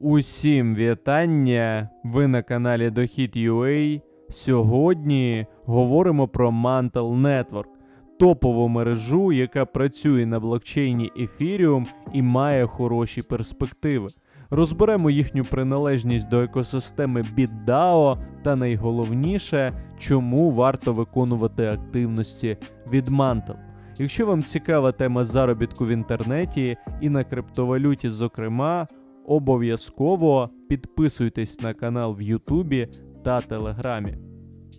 Усім вітання! Ви на каналі Дохід.ua. Сьогодні говоримо про Mantle Network, топову мережу, яка працює на блокчейні Ethereum і має хороші перспективи. Розберемо їхню приналежність до екосистеми BitDAO та найголовніше, чому варто виконувати активності від Mantle. Якщо вам цікава тема заробітку в інтернеті і на криптовалюті, зокрема, обов'язково підписуйтесь на канал в Ютубі та Телеграмі.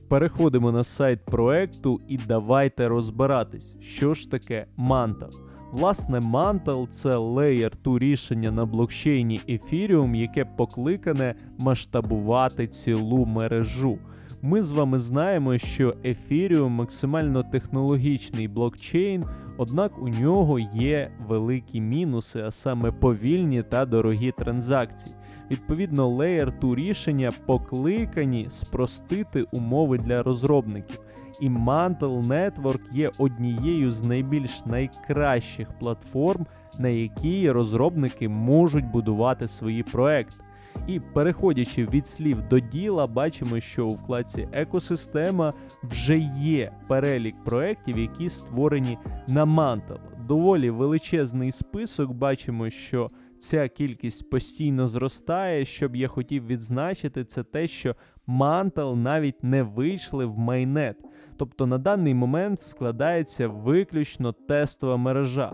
Переходимо на сайт проекту і давайте розбиратись, що ж таке Mantle. Власне, Mantle – це Layer 2 рішення на блокчейні Ethereum, яке покликане масштабувати цілу мережу. Ми з вами знаємо, що Ethereum максимально технологічний блокчейн, однак у нього є великі мінуси, а саме повільні та дорогі транзакції. Відповідно, Layer 2 рішення покликані спростити умови для розробників. І Mantle Network є однією з найбільш найкращих платформ, на якій розробники можуть будувати свої проекти. І переходячи від слів до діла, бачимо, що у вкладці екосистема вже є перелік проєктів, які створені на Mantle. Доволі величезний список. Бачимо, що ця кількість постійно зростає. Що б я хотів відзначити, це те, що Mantle навіть не вийшли в майнет. Тобто на даний момент складається виключно тестова мережа.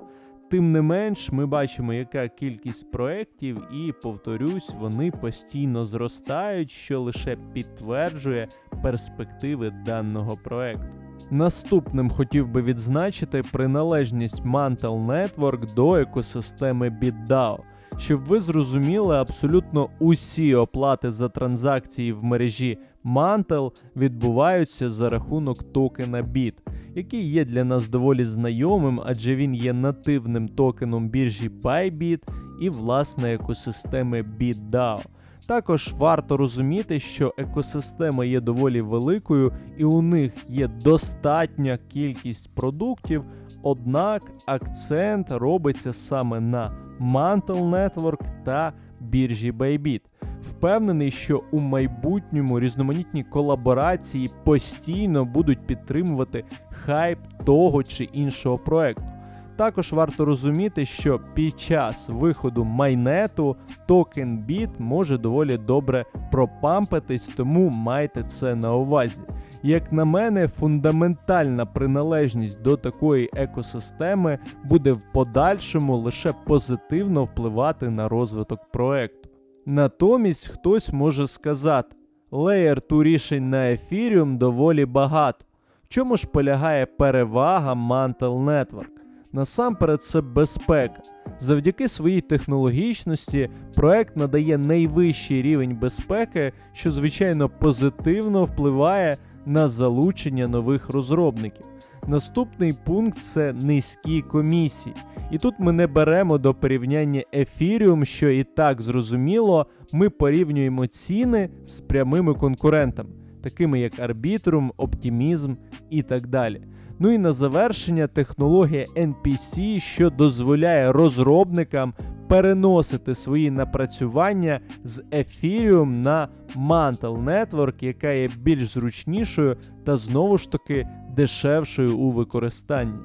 Тим не менш, ми бачимо, яка кількість проєктів, і повторюсь, вони постійно зростають, що лише підтверджує перспективи даного проекту. Наступним хотів би відзначити приналежність Mantle Network до екосистеми BitDAO. Щоб ви зрозуміли, абсолютно усі оплати за транзакції в мережі Mantle відбуваються за рахунок токена BIT, який є для нас доволі знайомим, адже він є нативним токеном біржі Bybit і власне екосистеми BitDAO. Також варто розуміти, що екосистема є доволі великою і у них є достатня кількість продуктів, однак акцент робиться саме на Mantle Network та біржі Bybit. Впевнений, що у майбутньому різноманітні колаборації постійно будуть підтримувати хайп того чи іншого проекту. Також варто розуміти, що під час виходу майнету токен BIT може доволі добре пропампитись, тому майте це на увазі. Як на мене, фундаментальна приналежність до такої екосистеми буде в подальшому лише позитивно впливати на розвиток проекту. Натомість хтось може сказати: 2 рішень на Ethereum доволі багато. В чому ж полягає перевага Mantle Network? Насамперед, це безпека. Завдяки своїй технологічності проект надає найвищий рівень безпеки, що звичайно позитивно впливає на залучення нових розробників. Наступний пункт це низькі комісії. І тут ми не беремо до порівняння Ethereum, що і так зрозуміло, ми порівнюємо ціни з прямими конкурентами, такими як Arbitrum, Optimism і так далі. Ну і на завершення технологія NPC, що дозволяє розробникам переносити свої напрацювання з Ethereum на Mantle Network, яка є більш зручнішою та знову ж таки дешевшою у використанні.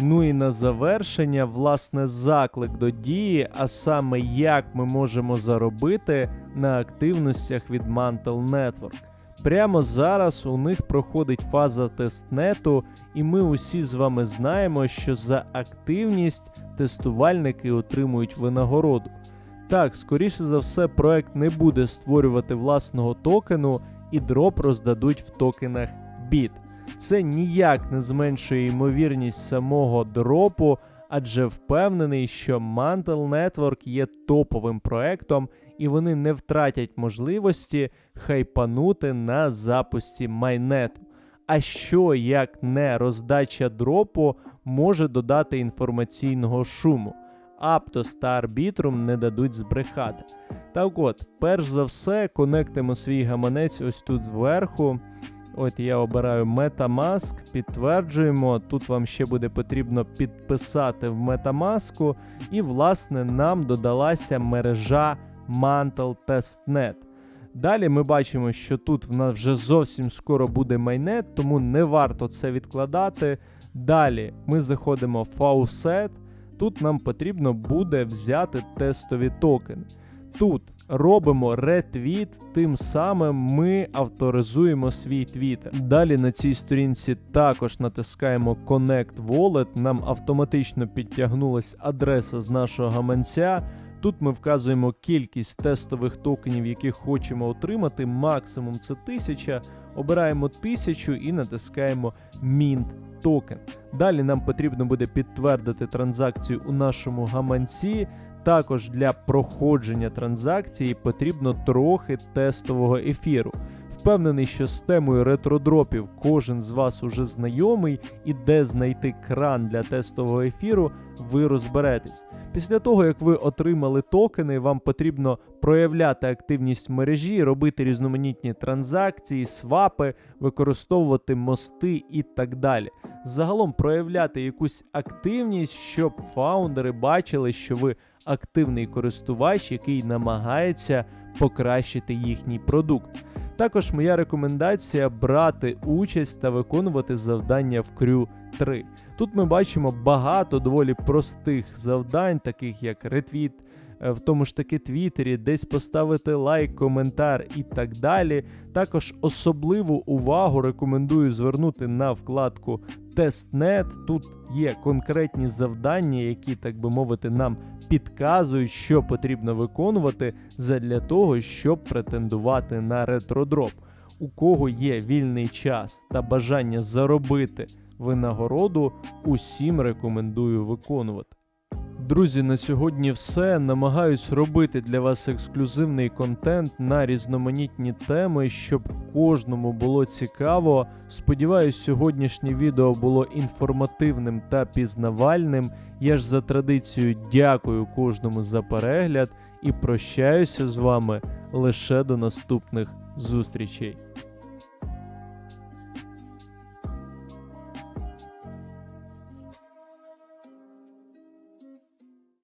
Ну і на завершення, власне, заклик до дії, а саме як ми можемо заробити на активностях від Mantle Network. Прямо зараз у них проходить фаза тестнету, і ми усі з вами знаємо, що за активність тестувальники отримують винагороду. Так, скоріше за все, проект не буде створювати власного токену, і дроп роздадуть в токенах BIT. Це ніяк не зменшує ймовірність самого дропу, адже впевнений, що Mantle Network є топовим проектом, і вони не втратять можливості хайпанути на запусті майнету. А що як не роздача дропу може додати інформаційного шуму? Aptos та Arbitrum не дадуть збрехати. Так от, перш за все, конектимо свій гаманець ось тут зверху. От я обираю Metamask, підтверджуємо. Тут вам ще буде потрібно підписати в Metamask, і, власне, нам додалася мережа Mantle Testnet. Далі ми бачимо, що тут в нас вже зовсім скоро буде майнет, тому не варто це відкладати. Далі ми заходимо в Faucet. Тут нам потрібно буде взяти тестові токени. Тут робимо ретвіт, тим самим ми авторизуємо свій твіттер. Далі на цій сторінці також натискаємо Connect Wallet. Нам автоматично підтягнулась адреса з нашого гаманця. Тут ми вказуємо кількість тестових токенів, які хочемо отримати. Максимум це 1000. Обираємо 1000 і натискаємо Mint токен. Далі нам потрібно буде підтвердити транзакцію у нашому гаманці. Також для проходження транзакції потрібно трохи тестового ефіру. Впевнений, що з темою ретродропів кожен з вас уже знайомий, і де знайти кран для тестового ефіру, ви розберетесь. Після того, як ви отримали токени, вам потрібно проявляти активність мережі, робити різноманітні транзакції, свапи, використовувати мости і так далі. Загалом проявляти якусь активність, щоб фаундери бачили, що ви активний користувач, який намагається покращити їхній продукт. Також моя рекомендація брати участь та виконувати завдання в Crew 3. Тут ми бачимо багато доволі простих завдань, таких як ретвіт, е, в тому ж таки Твіттері, десь поставити лайк, коментар і так далі. Також особливу увагу рекомендую звернути на вкладку Тестнет. Тут є конкретні завдання, які, так би мовити, нам підказують, що потрібно виконувати задля того, щоб претендувати на ретродроп. У кого є вільний час та бажання заробити винагороду, усім рекомендую виконувати. Друзі, на сьогодні все. Намагаюсь робити для вас ексклюзивний контент на різноманітні теми, щоб кожному було цікаво. Сподіваюсь, сьогоднішнє відео було інформативним та пізнавальним. Я ж за традицією дякую кожному за перегляд і прощаюся з вами лише до наступних зустрічей.